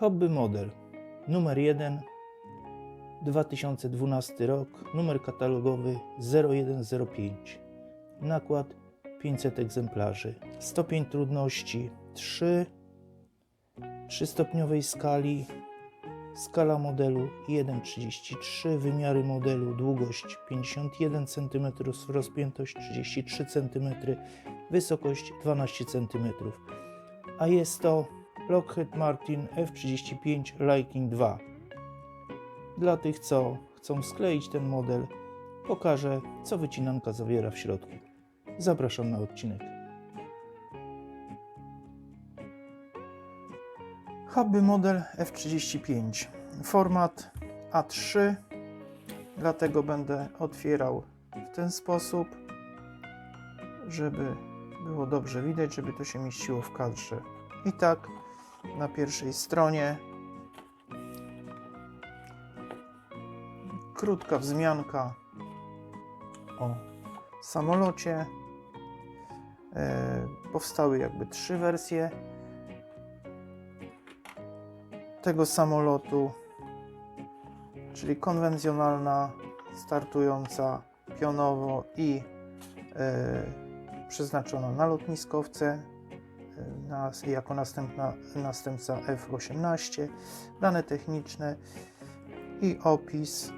Hobby model numer 1 2012 rok, numer katalogowy 0105. Nakład 500 egzemplarzy. Stopień trudności 3. Trzystopniowej skali. Skala modelu 1,33. Wymiary modelu długość 51 cm, rozpiętość 33 cm, wysokość 12 cm. A jest to Lockheed Martin F35 Lightning 2. Dla tych, co chcą skleić ten model, pokażę, co wycinanka zawiera w środku. Zapraszam na odcinek. Hobby model F35. Format A3, dlatego będę otwierał w ten sposób, żeby było dobrze widać, żeby to się mieściło w kadrze. I tak na pierwszej stronie krótka wzmianka o samolocie. E, powstały jakby trzy wersje tego samolotu, czyli konwencjonalna, startująca pionowo i e, przeznaczona na lotniskowce jako następna, następca F-18, dane techniczne i opis,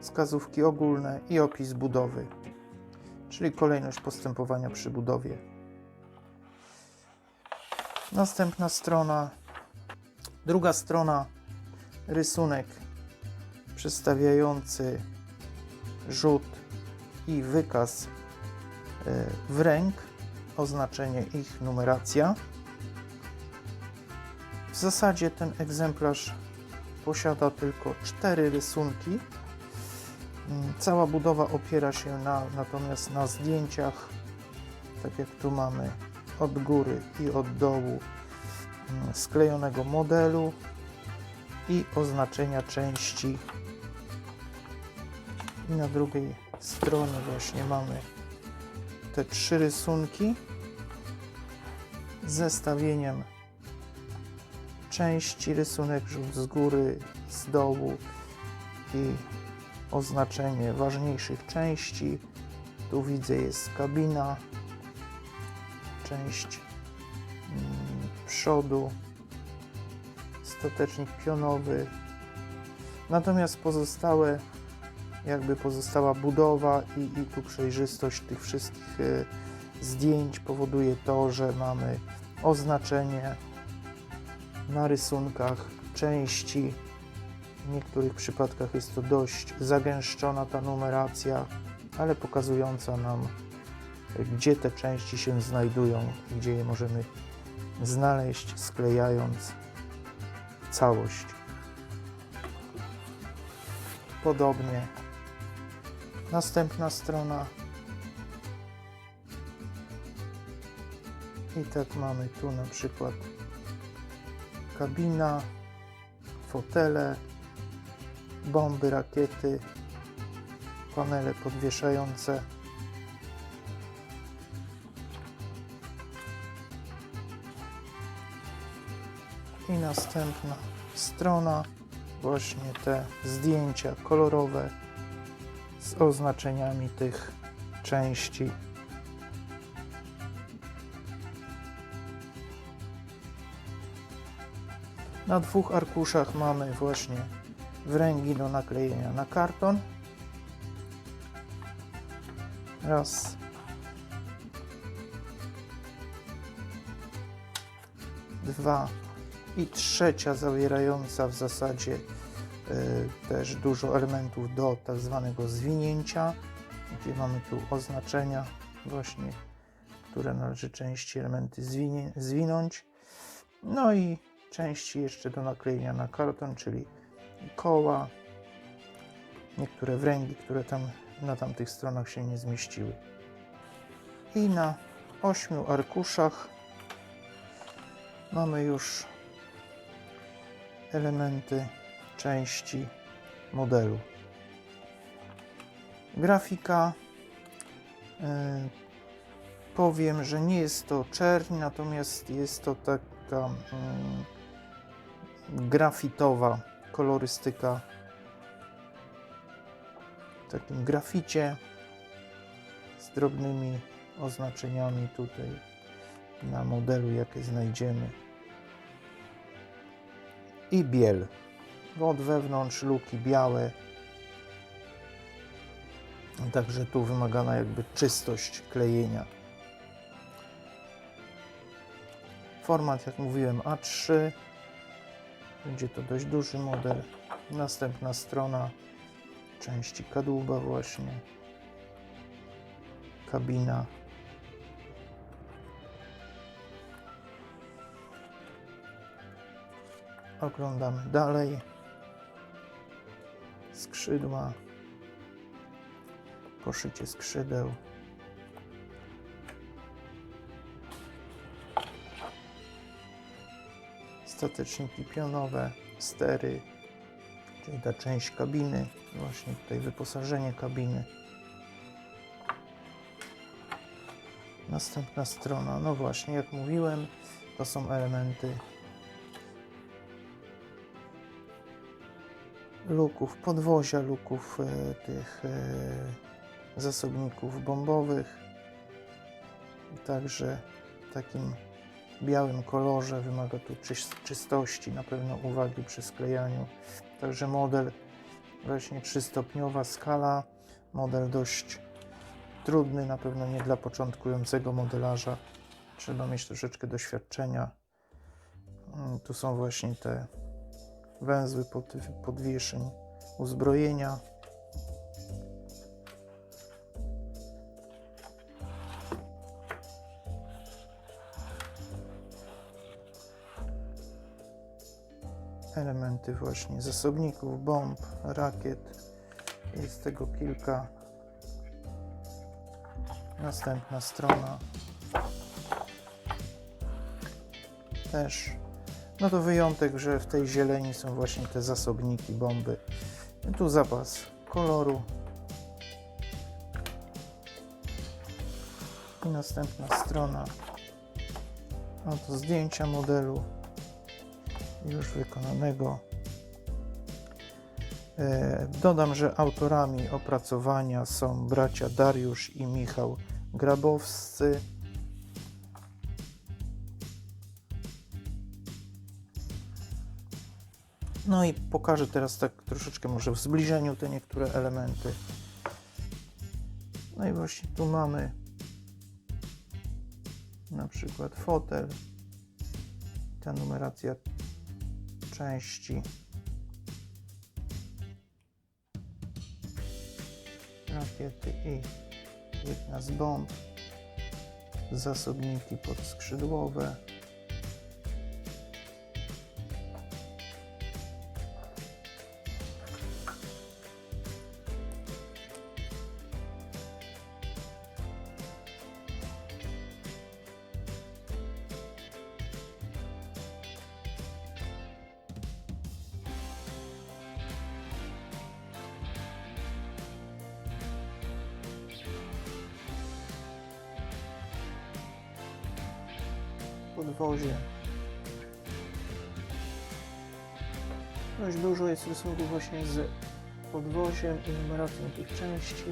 wskazówki ogólne i opis budowy, czyli kolejność postępowania przy budowie. Następna strona, druga strona, rysunek przedstawiający rzut i wykaz e, w ręk, oznaczenie ich numeracja. W zasadzie ten egzemplarz posiada tylko cztery rysunki. Mm, Cała budowa opiera się na, natomiast na zdjęciach, tak jak tu mamy od góry i od dołu mm, sklejonego modelu i oznaczenia części. I na drugiej stronie właśnie mamy te trzy rysunki zestawieniem części, rysunek rzut z góry, z dołu i oznaczenie ważniejszych części. Tu widzę jest kabina, część mm, przodu, statecznik pionowy. Natomiast pozostałe, jakby pozostała budowa i, i tu przejrzystość tych wszystkich e, zdjęć powoduje to, że mamy oznaczenie na rysunkach części. W niektórych przypadkach jest to dość zagęszczona ta numeracja, ale pokazująca nam, gdzie te części się znajdują, gdzie je możemy znaleźć, sklejając całość. Podobnie. Następna strona. I tak mamy tu na przykład kabina, fotele, bomby, rakiety, panele podwieszające. I następna strona, właśnie te zdjęcia kolorowe z oznaczeniami tych części. Na dwóch arkuszach mamy właśnie wręgi do naklejenia na karton. Raz. Dwa. I trzecia zawierająca w zasadzie y, też dużo elementów do tak zwanego zwinięcia, gdzie mamy tu oznaczenia właśnie, które należy części elementy zwinąć. No i części jeszcze do naklejenia na karton, czyli koła, niektóre wręgi, które tam na tamtych stronach się nie zmieściły. I na ośmiu arkuszach mamy już elementy części modelu. Grafika. y, powiem, że nie jest to czerń, natomiast jest to taka mm, grafitowa kolorystyka w takim graficie z drobnymi oznaczeniami tutaj na modelu, jakie znajdziemy. I biel. Od wewnątrz luki białe. Także tu wymagana jakby czystość klejenia. Format, jak mówiłem, A3. Będzie to dość duży model. Następna strona części kadłuba właśnie. Kabina. Oglądamy dalej. Skrzydła. Poszycie skrzydeł. Stateczniki pionowe, stery, czyli ta część kabiny, właśnie tutaj wyposażenie kabiny. Następna strona, no właśnie, jak mówiłem, to są elementy luków podwozia, luków e, tych e, zasobników bombowych. Także takim białym kolorze wymaga tu czyst- czystości, na pewno uwagi przy sklejaniu. Także model właśnie trzystopniowa skala, model dość trudny, na pewno nie dla początkującego modelarza. Trzeba mieć troszeczkę doświadczenia. Mm, Tu są właśnie te węzły pod, podwieszeń uzbrojenia. Elementy właśnie zasobników, bomb, rakiet. Jest tego kilka. Następna strona. Też no to wyjątek, że w tej zieleni są właśnie te zasobniki, bomby. Tu zapas koloru. I następna strona. Oto zdjęcia modelu już wykonanego. E, Dodam, że autorami opracowania są bracia Dariusz i Michał Grabowscy. No i pokażę teraz tak troszeczkę może w zbliżeniu te niektóre elementy. No i właśnie tu mamy na przykład fotel. Ta numeracja części. Rakiety i jedna z bomb. Zasobniki podskrzydłowe. Podwozie. Dość dużo jest rysunków właśnie z podwoziem i numeracją tych części.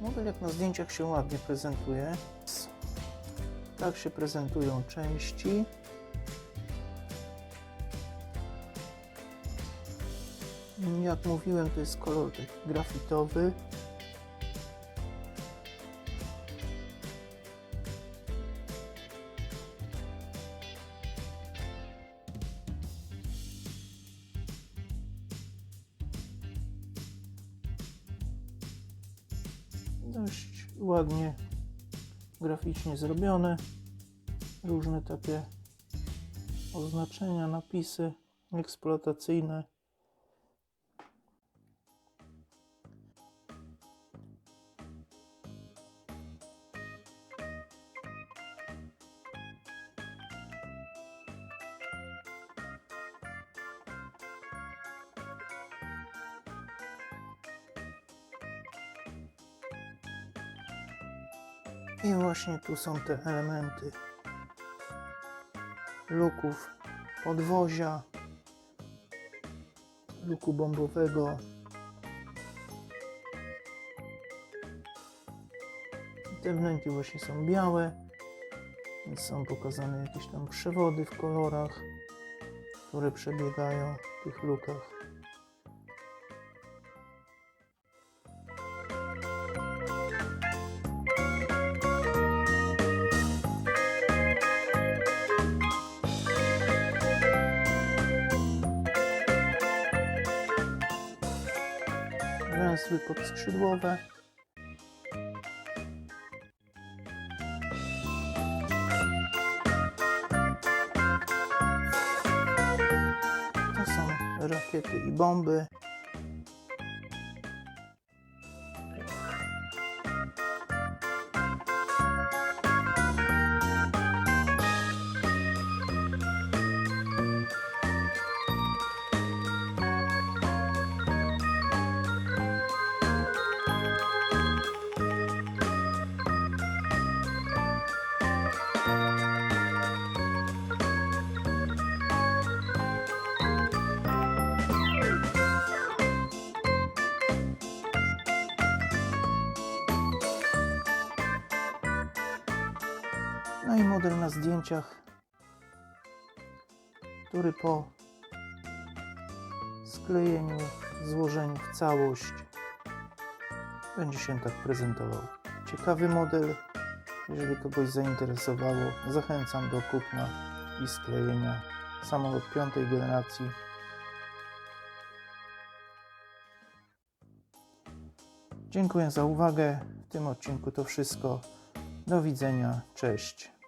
Model jak na zdjęciach się ładnie prezentuje. Tak się prezentują części. Jak mówiłem, to jest kolor taki grafitowy. Dość ładnie graficznie zrobione. Różne takie oznaczenia, napisy eksploatacyjne. I właśnie tu są te elementy luków podwozia, luku bombowego. Te wnęki właśnie są białe, więc są pokazane jakieś tam przewody w kolorach, które przebiegają w tych lukach. Węzły podskrzydłowe. To są rakiety i bomby. I model na zdjęciach, który po sklejeniu, złożeniu w całość będzie się tak prezentował. Ciekawy model. Jeżeli kogoś zainteresowało, zachęcam do kupna i sklejenia. Samolot piątej generacji. Dziękuję za uwagę. W tym odcinku to wszystko. Do widzenia. Cześć.